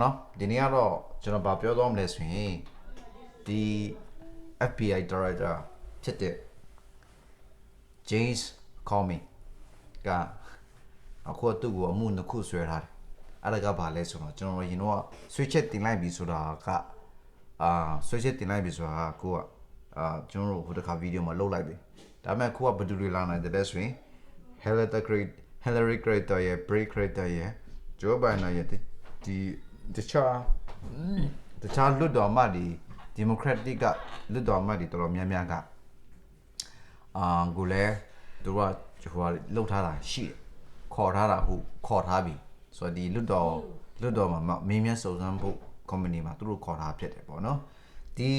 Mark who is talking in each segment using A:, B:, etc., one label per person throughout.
A: နော်ဒီနေ့ကတော့ကျွန်တော်ဗာပြောသွားမလဲဆိုရင်ဒီ FBI director ဖြစ်တဲ့ James Comey ကအခုသူ့ကိုအမှုနှစ်ခုဆွဲထားတယ်အဲ့ဒါကဘာလဲဆိုတော့ကျွန်တော်ရင်တော့ဆွေးချက်တင်လိုက်ပြီဆိုတာကအာဆွေးချက်တင်လိုက်ပြီဆိုတာကကိုကအာကျွန်တော်တို့ဟိုတစ်ခါဗီဒီယိုမှာလုပ်လိုက်ပြီဒါပေမဲ့ကိုကဘယ်သူတွေလာနိုင်တယ်လဲဆိုရင် Hillary Clinton Hillary Clinton ရဲ့ Brett Clinton ရဲ့ Joe Biden ရဲ့ဒီ တခြားတခြားလွတ်တော်မှဒီ Democratic ကလွတ်တော်မှဒီတော်တော်များများကအာကိုလည်းသူကဟိုလှုပ်ထားတာရှိတယ်ခေါ်ထားတာဟုတ်ခေါ်ထားပြီဆိုတော့ဒီလွတ်တော်လွတ်တော်မှာမင်းမြတ်စုံစမ်းဖို့ company မှာသူတို့ခေါ်ထားဖြစ်တယ်ပေါ့နော်ဒီ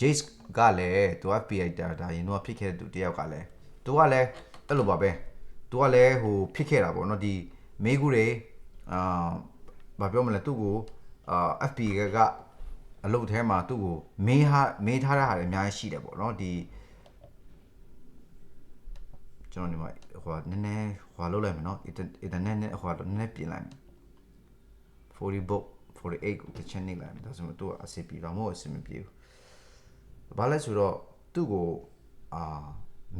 A: Jace ကလည်းသူက PI တာဒါရင်တော့ဖြစ်ခဲ့တဲ့သူတယောက်ကလည်းသူကလည်းအဲ့လိုပါပဲသူကလည်းဟိုဖြစ်ခဲ့တာပေါ့နော်ဒီမေးကူတွေအာ ဘာပြောမလဲသူ့ကိုအာ FP ကအလုပ်ထဲမှာသူ့ကိုမေးဟာမေးထားတဲ့ဟာတွေအများကြီးရှိတယ်ပေါ့နော်ဒီကျွန်တော်ဒီမှာဟိုနည်းနည်းဟိုလောက်လိုက်မယ်နော် internet နဲ့ဟိုနည်းနည်းပြင်လိုက်မယ်40 book 48ကိုတစ်ချက်နေလိုက်မယ်ဒါဆိုမှသူကအစီပြေတော့မဟုတ်အစီမပြေဘူးဘာလဲဆိုတော့သူ့ကိုအာ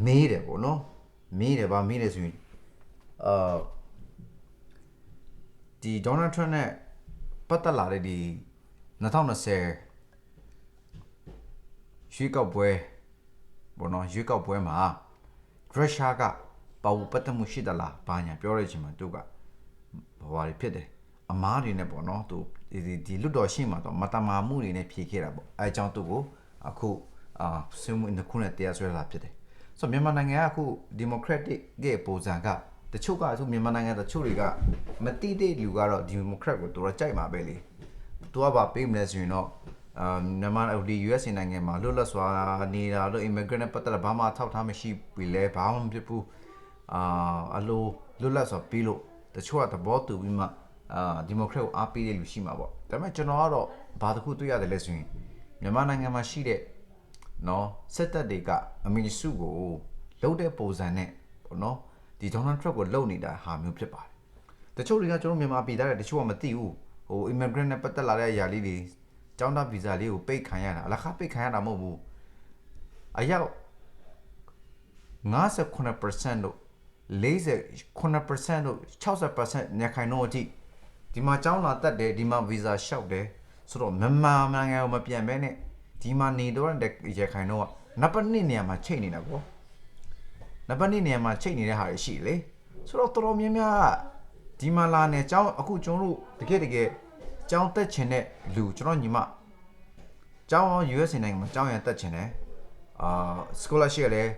A: မေးတယ်ပေါ့နော်မေးတယ်ဗာမေးတယ်ဆိုရင်အာ ဒီ Donald Trump နဲ့ပတ်သက်လာတဲ့ဒီ2020ရွေးကောက်ပွဲဘောနော်ရွေးကောက်ပွဲမှာရုရှားကပါဝပတ်သက်မှုရှိသလားဘာညာပြောရချင်မှာသူကဘာဘာတွေဖြစ်တယ်အမားတွေနဲ့ပေါ့နော်သူဒီဒီလွတ်တော်ရှိမှာတော့မတမာမှုတွေနဲ့ဖြေခဲ့တာပေါ့အဲအကြောင်းသူကိုအခုအာဆွေးနွေးနှစ်ခုနဲ့တရားစွဲလာဖြစ်တယ်ဆိုတော့မြန်မာနိုင်ငံကအခု democratic ရဲ့ပုံစံက တချို့ကအခုမြန်မာနိုင်ငံတချို့တွေကမတိတဲ့လူကတော့ democrat ကိုသူတို့ကြိုက်မှာပဲလေသူကဘာပေးမလဲဆိုရင်တော့အာမြန်မာဒီ US နိုင်ငံမှာလွတ်လပ်စွာနေတာလို့ immigrant နဲ့ပတ်သက်တာဘာမှထောက်ထားမရှိပြီလဲဘာမှမဖြစ်ဘူးအာအလိုလွတ်လပ်စွာပြီးလို့တချို့ကသဘောတူပြီးမှအာဒီမိုကရက်ကိုအားပေးတဲ့လူရှိမှာပေါ့ဒါပေမဲ့ကျွန်တော်ကတော့ဘာတစ်ခုတွေ့ရတယ်လဲဆိုရင်မြန်မာနိုင်ငံမှာရှိတဲ့နော်စစ်တပ်တွေကအမီစုကိုလှုပ်တဲ့ပုံစံနဲ့ပေါ့နော် ဒီဒေါ်နယ်ထရန့်ကိုလှုပ်နေတာဟာမျိုးဖြစ်ပါတယ်တချို့တွေကကျွန်တော်မြန်မာပြည်သားတွေတချို့ကမသိဘူးဟို immigrant နဲ့ပတ်သက်လာတဲ့အရာလေးတွေကျောင်းသားဗီဇာလေးကိုပိတ်ခံရတာအလကားပိတ်ခံရတာမဟုတ်ဘူးအရောက်58%တို့48%တို့60%ညခိုင်တော့အထိဒီမှာကျောင်းလာတက်တယ်ဒီမှာဗီဇာလျှောက်တယ်ဆိုတော့မြန်မာနိုင်ငံကိုမပြန်ဘဲနဲ့ဒီမှာနေတော့တဲ့ရခိုင်တော့ကနံပါတ်1နေရာမှာချိန်နေတာပေါ့ နံပါတ်2နေရာမှာချိန်နေတဲ့ဟာတွေရှိလေဆိုတော့တော်တော်များများကဒီမှာလာနေကျောင်းအခုကျွန်တော်တို့တကယ်တကယ်ကျောင်းတက်ချင်တဲ့လူကျွန်တော်ညီမကျောင်း US နိုင်ငံမှာကျောင်းရတက်ချင်တယ်အာ scholarship လည်း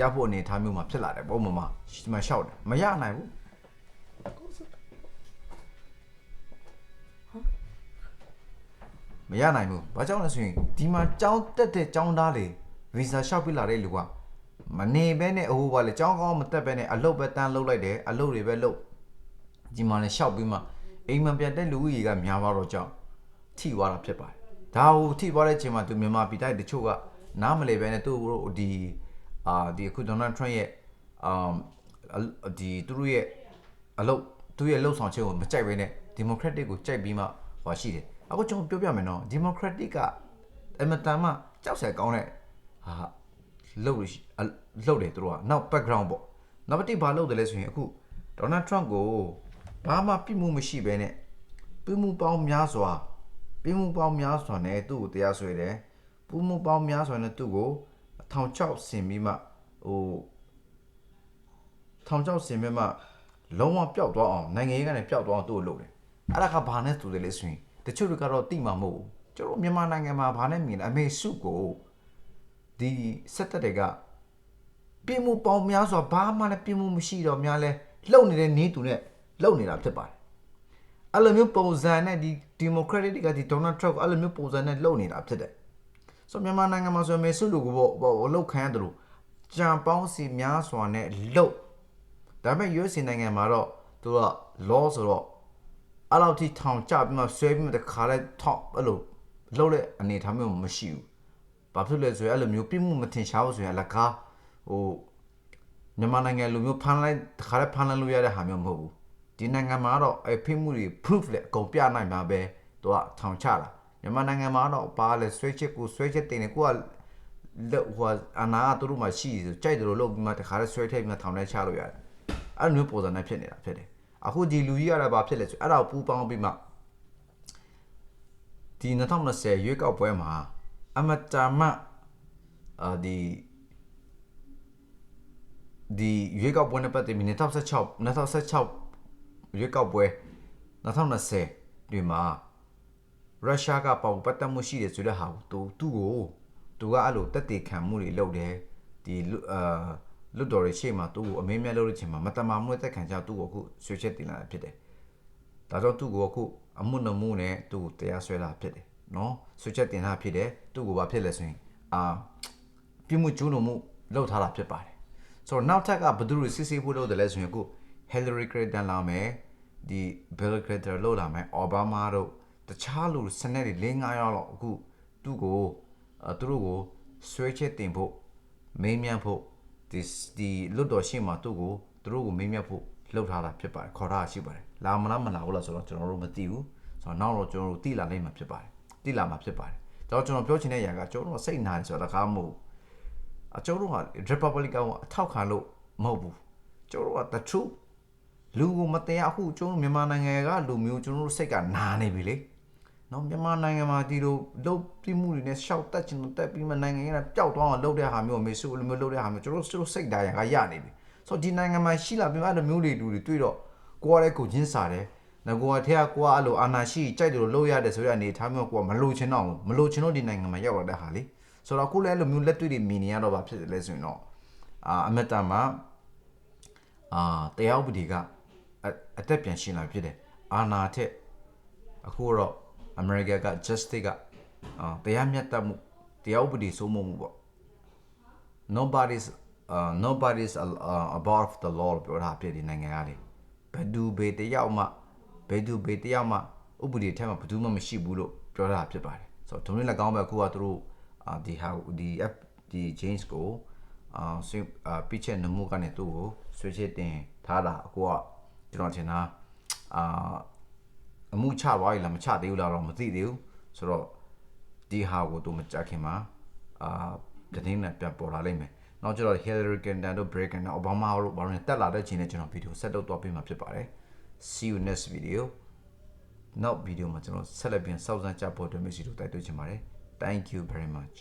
A: ရဖို့အနေထားမျိုးမှာဖြစ်လာတယ်ပေါ့မမဒီမှာရှောက်တယ်မရနိုင်ဘူးမရနိုင်ဘူးဘာကြောင့်လဲဆိုရင်ဒီမှာကျောင်းတက်တဲ့ကျောင်းသားတွေဗီဇာလျှောက်ပြလာတဲ့လူက မနေဘဲနဲ့အဟိုပါလေကျောင်းကောင်းမတက်ဘဲနဲ့အလုပ်ပဲတန်းလုပ်လိုက်တယ်အလုပ်တွေပဲလုပ်ဒီမှာလည်းလျှောက်ပြီးမှအိမ်မှာပြန်တဲ့လူကြီးကများသွားတော့ကြောင်းထိသွားတာဖြစ်ပါတယ်ဒါဟိုထိသွားတဲ့အချိန်မှာသူမြန်မာပြည်တိုင်းတချို့ကနားမလဲပဲနဲ့သူတို့ဒီအာဒီအခုဒေါ်နယ်ထရန့်ရဲ့အမ်ဒီသူတို့ရဲ့အလုပ်သူရဲ့လှုပ်ဆောင်ချက်ကိုမကြိုက်ဘဲနဲ့ democratic ကိုကြိုက်ပြီးမှဟောရှိတယ်အခုကျွန်တော်ပြောပြမယ်နော် democratic ကအမတန်မှကြောက်စရာကောင်းတဲ့ဟာ လှုပ်လှုပ်တယ်သူတို့ကနောက် background ပေါ့နောက်တစ်ဘာလှုပ်တယ်လဲဆိုရင်အခုဒေါ်နယ်ထရန့်ကိုဘာမှပြစ်မှုမရှိဘဲနဲ့ပြစ်မှုပေါင်းများစွာပြစ်မှုပေါင်းများစွာနဲ့သူ့ကိုတရားစွဲတယ်ပြစ်မှုပေါင်းများစွာနဲ့သူ့ကိုထောင်ချောက်ဆင်ပြီးမှဟိုထောင်ချောက်ဆင်ပြီးမှလုံးဝပျောက်သွားအောင်နိုင်ငံရေးကနေပျောက်သွားအောင်သူ့ကိုလုပ်တယ်အဲ့ဒါကဘာနဲ့တူတယ်လဲဆိုရင်တချို့တွေကတော့တိမှာမဟုတ်ဘူးကျွန်တော်မြန်မာနိုင်ငံမှာဘာနဲ့မြင်လဲအမေစုကို ဒီစက်တက်တွေကပြင်မှုပေါင်းများစွာဘာမှလည်းပြင်မှုမရှိတော့များလဲလှုပ်နေတဲ့နည်းတူနဲ့လှုပ်နေတာဖြစ်ပါတယ်အဲ့လိုမျိုးပုံစံနဲ့ဒီ democratic ကဒီ Donald Trump အဲ့လိုမျိုးပုံစံနဲ့လှုပ်နေတာဖြစ်တယ်ဆိုမြန်မာနိုင်ငံမှာဆိုရင်မေဆုလူကိုပေါ့ဟိုလှုပ်ခံရတယ်လို့ကြံပေါင်းစီများစွာနဲ့လှုပ်ဒါပေမဲ့ US နိုင်ငံမှာတော့သူက law ဆိုတော့အဲ့လောက်ထိထောင်ကြပြီးမှဆွဲပြီးမှတခါလဲထောက်အဲ့လိုလှုပ်တဲ့အနေထားမျိုးမရှိဘူး ဘာဖြစ်လဲဆိုရင်အဲ့လိုမျိုးပြမှုမထင်ရှားဘူးဆိုရင်လက်ကားဟိုမြန်မာနိုင်ငံလိုမျိုးဖမ်းလိုက်တခါလဲဖမ်းလိုက်လို့ရတဲ့ဟာမျိုးမဟုတ်ဘူးဒီနိုင်ငံမှာတော့အဖိမှုတွေ proof နဲ့အကုန်ပြနိုင်မှာပဲသူကထောင်ချတာမြန်မာနိုင်ငံမှာတော့ပါလဲဆွဲချက်ကိုဆွဲချက်တင်နေကိုကလက်ဟိုအနာကသူတို့မှရှိဆိုကြိုက်တယ်လို့လုပ်ပြီးမှတခါလဲဆွဲထည့်ပြီးမှထောင်ထဲချလို့ရတယ်အဲ့လိုမျိုးပုံစံနဲ့ဖြစ်နေတာဖြစ်တယ်အခုဒီလူကြီးရတာဘာဖြစ်လဲဆိုအဲ့ဒါကိုပူပေါင်းပြီးမှဒီ2020ရွေးကောက်ပွဲမှာ အမတာမအာဒီဒီရွေးကောက်ပွဲနဲ့ပတ်သက်ပြီး2016 2016ရွေးကောက်ပွဲ2020ဒီမှာရုရှားကပေါပတ်သက်မှုရှိတယ်ဆိုတဲ့ဟာကိုသူသူ့ကိုသူကအဲ့လိုတက်တေခံမှုတွေလုပ်တယ်ဒီလူအာလွတ်တော်ရဲ့ရှေ့မှာသူ့ကိုအမင်းမြတ်လုပ်တဲ့ချိန်မှာမတမာမှုတက်ခံကြသူ့ကိုအခုဆွေးချက်တင်လာတာဖြစ်တယ်ဒါကြောင့်သူ့ကိုအခုအမှုနှမှုနဲ့သူ့ကိုတရားစွဲတာဖြစ်တယ် နော်ဆွေးချက်တင်တာဖြစ်တယ်သူ့ကိုဘာဖြစ်လဲဆိုရင်အာပြမှုကျူးလွန်မှုလုပ်ထားတာဖြစ်ပါတယ်ဆိုတော့နောက်ထပ်ကဘယ်သူတွေစစ်ဆေးဖို့လုပ်တယ်လဲဆိုရင်အခု Hillary Clinton လာမယ်ဒီ Bill Clinton လို့လာမယ် Obama တို့တခြားလူစနစ်တွေ၄၅ယောက်လောက်အခုသူ့ကိုအဲသူတို့ကိုဆွဲချက်တင်ဖို့မေးမြန်းဖို့ဒီဒီလွတ်တော်ရှိမှသူ့ကိုသူတို့ကိုမေးမြန်းဖို့လှုပ်ထားတာဖြစ်ပါတယ်ခေါ်ထားတာရှိပါတယ်လာမလားမလာဘူးလားဆိုတော့ကျွန်တော်တို့မသိဘူးဆိုတော့နောက်တော့ကျွန်တော်တို့သိလာနိုင်မှာဖြစ်ပါတယ် သိလာမှာဖြစ်ပါတယ်တော့ကျွန်တော်ပြောချင်တဲ့အရာကကျွန်တော်တို့စိတ်နာတယ်ဆိုတာတကားမဟုတ်ဘူးအကျိုးတို့က Republican ကိုအထောက်ခံလို့မဟုတ်ဘူးကျွန်တော်တို့က the truth လူကိုမတရားအခုကျွန်တော်တို့မြန်မာနိုင်ငံကလူမျိုးကျွန်တော်တို့စိတ်ကနာနေပြီလေနော်မြန်မာနိုင်ငံမှာဒီလိုလုတ်ပြမှုတွေနဲ့ရှောက်တက်ချင်တက်ပြီးမှနိုင်ငံကပျောက်သွားအောင်လုပ်တဲ့ဟာမျိုးမေဆူလိုမျိုးလုပ်တဲ့ဟာမျိုးကျွန်တော်တို့ကျွန်တော်စိတ်ဓာတ်ရကရနေပြီဆိုတော့ဒီနိုင်ငံမှာရှိလာပြီးမှအဲ့လိုမျိုးတွေလူတွေတွေ့တော့ကိုယ်ကလည်းကိုချင်းစားတယ် ငါကိုကထဲကကိုကအဲ့လိုအာနာရှိကြိုက်တယ်လို့လုပ်ရတယ်ဆိုရအနေထားမျိုးကိုကမလိုချင်တော့ဘူးမလိုချင်တော့ဒီနိုင်ငံမှာရောက်လာတဲ့ဟာလေဆိုတော့ကိုလည်းအဲ့လိုမျိုးလက်တွေ့တွေမြင်နေရတော့ဘာဖြစ်တယ်လဲဆိုရင်တော့အာအမတန်မှာအာတရားဥပဒေကအအသက်ပြန်ရှင်းလာဖြစ်တယ်အာနာထက်အခုတော့အမေရိကန်က justice ကအာတရားမျှတမှုတရားဥပဒေစိုးမိုးမှုပေါ့ nobody's uh nobody's uh, above the law လို့ပြောတာဖြစ်ဒီနိုင်ငံကလေဘယ်သူဘယ်တယောက်မှ ဘယ်သူဘယ်တယောက်မှဥပဒေထဲမှာဘယ်သူမှမရှိဘူးလို့ပြောတာဖြစ်ပါတယ်ဆိုတော့ဒုံနဲ့၎င်းပဲအခုကသူတို့အာဒီဟာဒီ app ဒီ James ကိုအာဆွေအာပြချက်နမှုကနေသူ့ကိုဆွေးချက်တင်ထားတာအခုကကျွန်တော်ထင်တာအာအမှုချသွားပြီလားမချသေးဘူးလားတော့မသိသေးဘူးဆိုတော့ဒီဟာကိုသူမကြခင်မှာအာတင်းနဲ့ပြန်ပေါ်လာလိမ့်မယ်နောက်ကျတော့ Hillary Clinton တို့ Biden တို့ Obama တို့ဘာလို့တက်လာတဲ့ချိန်နဲ့ကျွန်တော်ဗီဒီယိုဆက်လုပ်တော့ပေးမှာဖြစ်ပါတယ် see you next video နောက်ဗီဒီယိုမှာကျွန်တော်ဆက်လက်ပြန်စောင့်စမ်းကြဖို့အတွက်မျိုးစီတို့တိုက်တွန်းချင်ပါတယ် thank you very much